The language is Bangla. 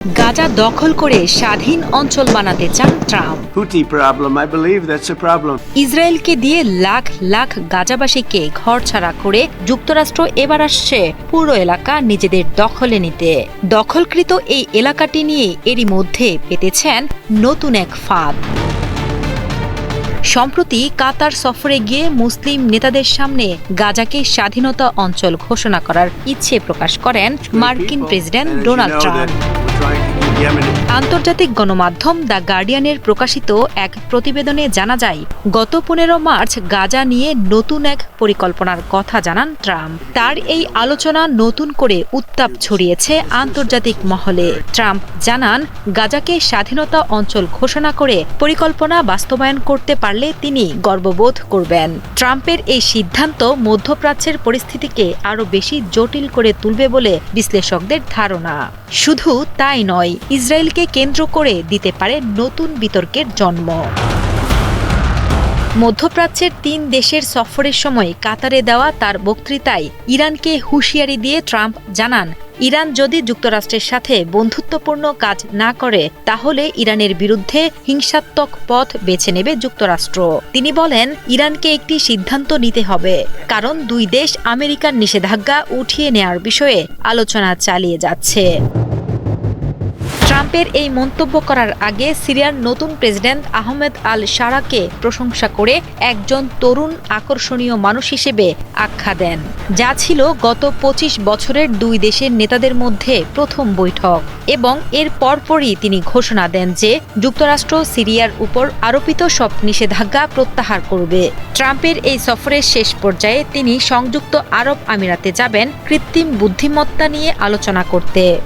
গাজা দখল করে স্বাধীন অঞ্চল বানাতে চান Trump. I believe that's a problem. ইসরায়েলকে দিয়ে লাখ লাখ গাজাবাসীকে ঘরছাড়া করে যুক্তরাষ্ট্র এবার আসছে পুরো এলাকা নিজেদের দখলে নিতে দখলকৃত এই এলাকাটি নিয়ে এরই মধ্যে পেতেছেন নতুন এক ফাঁদ সম্প্রতি কাতার সফরে গিয়ে মুসলিম নেতাদের সামনে গাজাকে স্বাধীনতা অঞ্চল ঘোষণা করার ইচ্ছে প্রকাশ করেন মার্কিন প্রেসিডেন্ট ডোনাল্ড ট্রাম্প trying আন্তর্জাতিক গণমাধ্যম দ্য গার্ডিয়ানের প্রকাশিত এক প্রতিবেদনে জানা যায়, গত পনেরো মার্চ গাজা নিয়ে নতুন এক পরিকল্পনার কথা জানান ট্রাম্প। তার এই আলোচনা নতুন করে উত্তাপ ছড়িয়েছে আন্তর্জাতিক মহলে। ট্রাম্প জানান, গাজাকে স্বাধীনতা অঞ্চল ঘোষণা করে পরিকল্পনা বাস্তবায়ন করতে পারলে তিনি গর্ববোধ করবেন। ট্রাম্পের এই সিদ্ধান্ত মধ্যপ্রাচ্যের পরিস্থিতিকে আরও বেশি জটিল করে তুলবে বলে বিশ্লেষকদের ধারণা। শুধু তাই নয় ইসরায়েলকে কেন্দ্র করে দিতে পারে নতুন বিতর্কের জন্ম। মধ্যপ্রাচ্যের তিন দেশের সফরের সময় কাতারে দেওয়া তার বক্তৃতায় ইরানকে হুঁশিয়ারি দিয়ে ট্রাম্প জানান, ইরান যদি যুক্তরাষ্ট্রের সাথে বন্ধুত্বপূর্ণ কাজ না করে, তাহলে ইরানের বিরুদ্ধে হিংসাত্মক পথ বেছে নেবে যুক্তরাষ্ট্র। তিনি বলেন, ইরানকে একটি সিদ্ধান্ত নিতে হবে, কারণ দুই দেশ আমেরিকার নিষেধাজ্ঞা উঠিয়ে নেয়ার বিষয়ে আলোচনা চালিয়ে যাচ্ছে। ট্রাম্পের এই মন্তব্য করার আগে সিরিয়ার নতুন প্রেসিডেন্ট আহমেদ আল সারাকে প্রশংসা করে একজন তরুণ আকর্ষণীয় মানুষ হিসেবে আখ্যা দেন। যা ছিল গত পঁচিশ বছরের দুই দেশের নেতাদের মধ্যে প্রথম বৈঠক এবং এর পরপরই তিনি ঘোষণা দেন যে যুক্তরাষ্ট্র সিরিয়ার উপর আরোপিত সব নিষেধাজ্ঞা প্রত্যাহার করবে। ট্রাম্পের এই সফরের শেষ পর্যায়ে তিনি সংযুক্ত আরব আমিরাতে যাবেন কৃত্রিম বুদ্ধিমত্তা নিয়ে আলোচনা করতে।